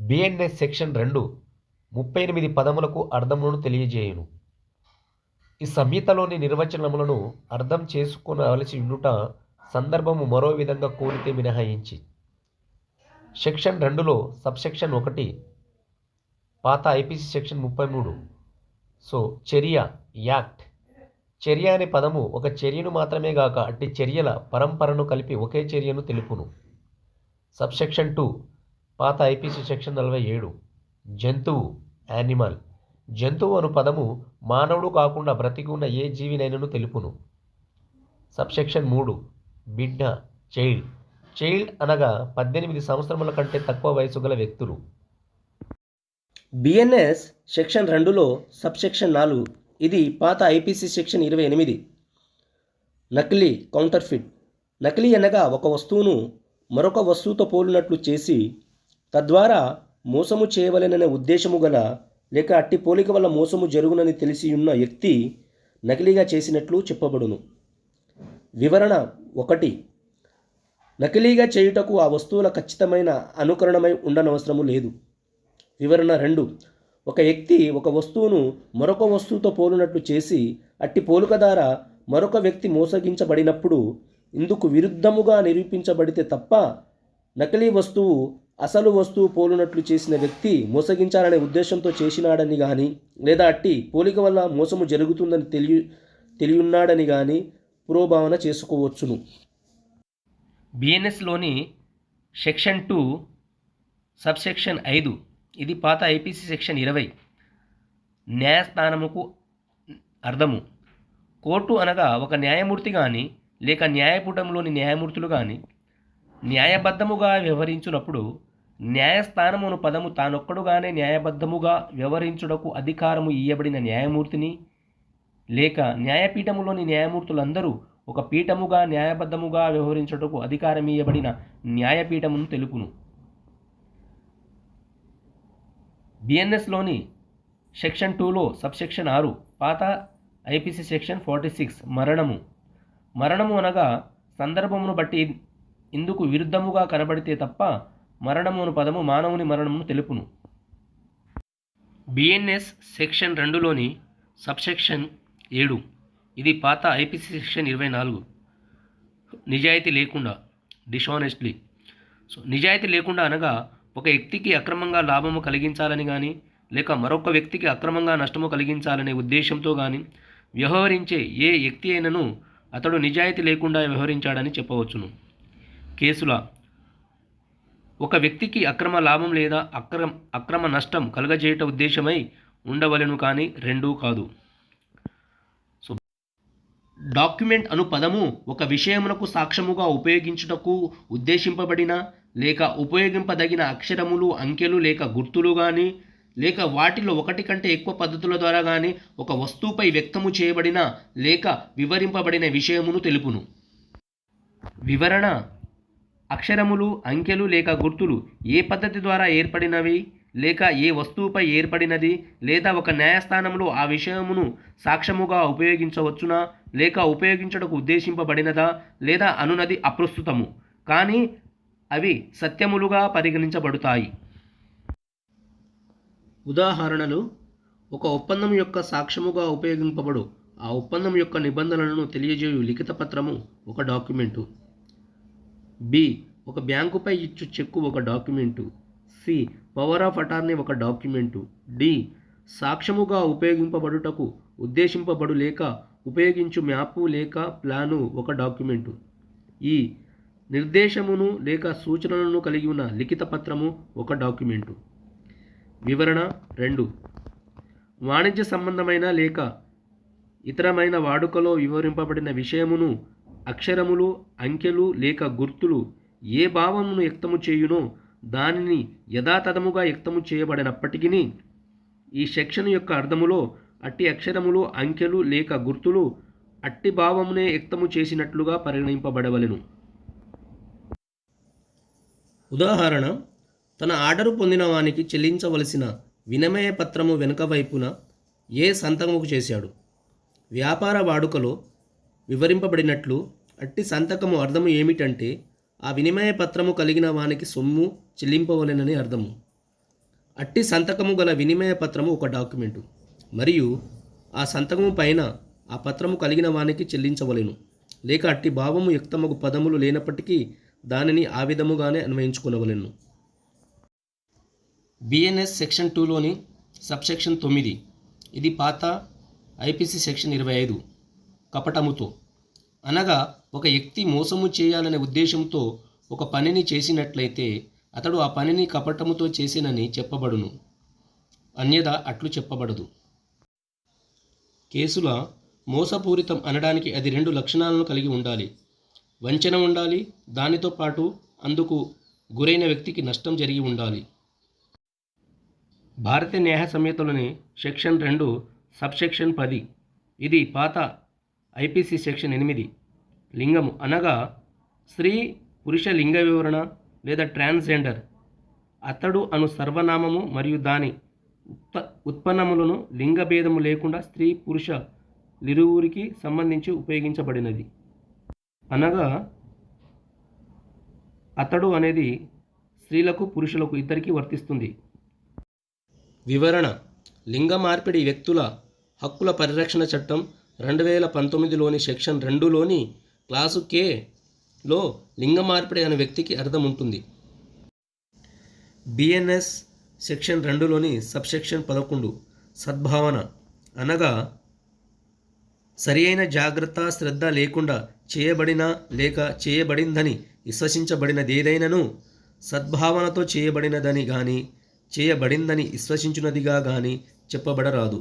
BNS section రెండు ముప్పై ఎనిమిది పదములకు అర్థములను తెలియజేయును. ఈ సంహితలోని నిర్వచనములను అర్థం చేసుకునవలసి ఉండుట సందర్భము మరో విధంగా కోరితే మినహాయించి. సెక్షన్ రెండులో సబ్సెక్షన్ ఒకటి పాత ఐపీసీ సెక్షన్ ముప్పై మూడు. సో చర్య యాక్ట్ చర్య అనే పదము ఒక చర్యను మాత్రమే గాక అట్టి చర్యల పరంపరను కలిపి ఒకే చర్యను తెలుపును. సబ్సెక్షన్ టూ పాత ఐపీసీ సెక్షన్ నలభై ఏడు. జంతువు యానిమల్. జంతువు అను పదము మానవుడు కాకుండా బ్రతికి ఉన్న ఏ జీవినైనను తెలుపును. సబ్సెక్షన్ మూడు బిడ్డ చైల్డ్. చైల్డ్ అనగా పద్దెనిమిది సంవత్సరముల కంటే తక్కువ వయసు గల వ్యక్తులు. బిఎన్ఎస్ సెక్షన్ రెండులో సబ్సెక్షన్ నాలుగు. ఇది పాత ఐపీసీ సెక్షన్ ఇరవై ఎనిమిది. నకిలీ కౌంటర్ఫిట్. నకిలీ అనగా ఒక వస్తువును మరొక వస్తువుతో పోలినట్లు చేసి తద్వారా మోసము చేయవలెననే ఉద్దేశము గల లేక అట్టి పోలిక వల్ల మోసము జరుగునని తెలిసి ఉన్న వ్యక్తి నకిలీగా చేసినట్లు చెప్పబడును. వివరణ ఒకటి. నకిలీగా చేయుటకు ఆ వస్తువుల ఖచ్చితమైన అనుకరణమై ఉండనవసరము లేదు. వివరణ రెండు. ఒక వ్యక్తి ఒక వస్తువును మరొక వస్తువుతో పోలినట్లు చేసి అట్టి పోలిక ద్వారా మరొక వ్యక్తి మోసగించబడినప్పుడు ఇందుకు విరుద్ధముగా నిరూపించబడితే తప్ప నకిలీ వస్తువు అసలు వస్తువు పోలినట్లు చేసిన వ్యక్తి మోసగించాలనే ఉద్దేశంతో చేసినాడని కానీ లేదా అట్టి పోలిక వల్ల మోసము జరుగుతుందని తెలియ తెలియన్నాడని కానీ పురోభావన చేసుకోవచ్చును. బిఎన్ఎస్లోని సెక్షన్ టూ సబ్సెక్షన్ ఐదు ఇది పాత ఐపీసీ సెక్షన్ ఇరవై. న్యాయస్థానముకు అర్థము. కోర్టు అనగా ఒక న్యాయమూర్తి కానీ లేక న్యాయపీఠంలోని న్యాయమూర్తులు కానీ న్యాయబద్ధముగా వ్యవహరించినప్పుడు న్యాయస్థానమును పదము తానొక్కడుగానే న్యాయబద్ధముగా వ్యవహరించుటకు అధికారము ఇయ్యబడిన న్యాయమూర్తిని లేక న్యాయపీఠములోని న్యాయమూర్తులందరూ ఒక పీఠముగా న్యాయబద్ధముగా వ్యవహరించుటకు అధికారం న్యాయపీఠమును తెలుపును. బిఎన్ఎస్లోని సెక్షన్ టూలో సబ్సెక్షన్ ఆరు పాత ఐపీసీ సెక్షన్ ఫార్టీ సిక్స్ మరణము. మరణము అనగా సందర్భమును బట్టి ఇందుకు విరుద్ధముగా కనబడితే తప్ప మరణము అను పదము మానవుని మరణమును తెలుపును. బిఎన్ఎస్ సెక్షన్ రెండులోని సబ్సెక్షన్ ఏడు. ఇది పాత ఐపీసీ సెక్షన్ ఇరవై నాలుగు. నిజాయితీ లేకుండా డిషానెస్ట్లీ సో నిజాయితీ లేకుండా అనగా ఒక వ్యక్తికి అక్రమంగా లాభము కలిగించాలని కానీ లేక మరొక వ్యక్తికి అక్రమంగా నష్టము కలిగించాలనే ఉద్దేశంతో కానీ వ్యవహరించే ఏ వ్యక్తి అయినను అతడు నిజాయితీ లేకుండా వ్యవహరించాడని చెప్పవచ్చును. కేసుల ఒక వ్యక్తికి అక్రమ లాభం లేదా అక్రమ అక్రమ నష్టం కలగజేయట ఉద్దేశమై ఉండవలెను కానీ రెండూ కాదు. సో డాక్యుమెంట్ అను పదము ఒక విషయమునకు సాక్ష్యముగా ఉపయోగించుటకు ఉద్దేశింపబడిన లేక ఉపయోగింపదగిన అక్షరములు అంకెలు లేక గుర్తులు కానీ లేక వాటిలో ఒకటి కంటే ఎక్కువ పద్ధతుల ద్వారా కానీ ఒక వస్తువుపై వ్యక్తము చేయబడిన లేక వివరింపబడిన విషయమును తెలుపును. వివరణ అక్షరములు అంకెలు లేక గుర్తులు ఏ పద్ధతి ద్వారా ఏర్పడినవి? లేక ఏ వస్తువుపై ఏర్పడినది? లేదా ఒక న్యాయస్థానంలో ఆ విషయమును సాక్ష్యముగా ఉపయోగించవచ్చునా? లేక ఉపయోగించటకు ఉద్దేశింపబడినదా? లేదా అనునది అప్రస్తుతము. కానీ అవి సత్యములుగా పరిగణించబడతాయి. ఉదాహరణలు ఒక ఒప్పందం యొక్క సాక్ష్యముగా ఉపయోగింపబడు. ఆ ఒప్పందం యొక్క నిబంధనలను తెలియజేయు లిఖిత పత్రము ఒక డాక్యుమెంటు. బి ఒక బ్యాంకుపై ఇచ్చు చెక్కు ఒక document. C power of attorney ఒక డాక్యుమెంటు. డి సాక్ష్యముగా ఉపయోగింపబడుటకు ఉద్దేశింపబడు లేక ఉపయోగించు మ్యాపు లేక ప్లాను ఒక డాక్యుమెంటు. ఈ నిర్దేశమును లేక సూచనలను కలిగి ఉన్న లిఖిత పత్రము ఒక డాక్యుమెంటు. వివరణ రెండు. వాణిజ్య సంబంధమైన లేక ఇతరమైన వాడుకలో వివరింపబడిన విషయమును అక్షరములు అంకెలు లేక గుర్తులు ఏ భావమును వ్యక్తము చేయునో దానిని యథాతథముగా వ్యక్తము చేయబడినప్పటికీ ఈ సెక్షన్ యొక్క అర్థములో అట్టి అక్షరములు అంకెలు లేక గుర్తులు అట్టి భావమునే వ్యక్తము చేసినట్లుగా పరిగణింపబడవలను. ఉదాహరణ తన ఆర్డరు పొందిన వానికి చెల్లించవలసిన వినిమయ పత్రము వెనుక వైపున ఏ సంతకము చేశాడు? వ్యాపార వాడుకలో వివరింపబడినట్లు అట్టి సంతకము అర్థము ఏమిటంటే ఆ వినిమయ పత్రము కలిగిన వానికి సొమ్ము చెల్లింపవలెనని అర్థము. అట్టి సంతకము గల వినిమయ పత్రము ఒక డాక్యుమెంటు. మరియు ఆ సంతకము పైన ఆ పత్రము కలిగిన వానికి చెల్లించవలెను. లేక అట్టి భావము యుక్తమగు పదములు లేనప్పటికీ దానిని ఆ విధముగానే అన్వయించుకునవలెను. బిఎన్ఎస్ సెక్షన్ టూలోని సబ్సెక్షన్ తొమ్మిది. ఇది పాత ఐపీసీ సెక్షన్ ఇరవై ఐదు. కపటముతో. అనగా ఒక వ్యక్తి మోసము చేయాలనే ఉద్దేశంతో ఒక పనిని చేసినట్లయితే అతడు ఆ పనిని కపటముతో చేసినని చెప్పబడును. అన్యదా అట్లు చెప్పబడదు. కేసుల మోసపూరితం అనడానికి అది రెండు లక్షణాలను కలిగి ఉండాలి. వంచన ఉండాలి దానితో పాటు అందుకు గురైన వ్యక్తికి నష్టం జరిగి ఉండాలి. భారతీయ న్యాయ సంహితలోని సెక్షన్ రెండు సబ్సెక్షన్ పది ఇది పాత ఐపీసీ సెక్షన్ ఎనిమిది. లింగము. అనగా స్త్రీ పురుష లింగ వివరణ లేదా ట్రాన్స్జెండర్. అతడు అను సర్వనామము మరియు దాని ఉత్ప ఉత్పన్నములను లింగభేదము లేకుండా స్త్రీ పురుష లిరువురికి సంబంధించి ఉపయోగించబడినది. అనగా అతడు అనేది స్త్రీలకు పురుషులకు ఇద్దరికీ వర్తిస్తుంది. వివరణ. లింగ మార్పిడి వ్యక్తుల హక్కుల పరిరక్షణ చట్టం రెండు వేల పంతొమ్మిదిలోని సెక్షన్ రెండులోని క్లాసు కేలో లింగ మార్పిడి అనే వ్యక్తికి అర్థం ఉంటుంది. బిఎన్ఎస్ సెక్షన్ రెండులోని సబ్సెక్షన్ పదకొండు సద్భావన అనగా సరి అయిన జాగ్రత్త శ్రద్ధ లేకుండా చేయబడిన లేక చేయబడిందని విశ్వసించబడినదేదైనను సద్భావనతో చేయబడినదని కానీ చేయబడిందని విశ్వసించున్నదిగా కానీ చెప్పబడరాదు.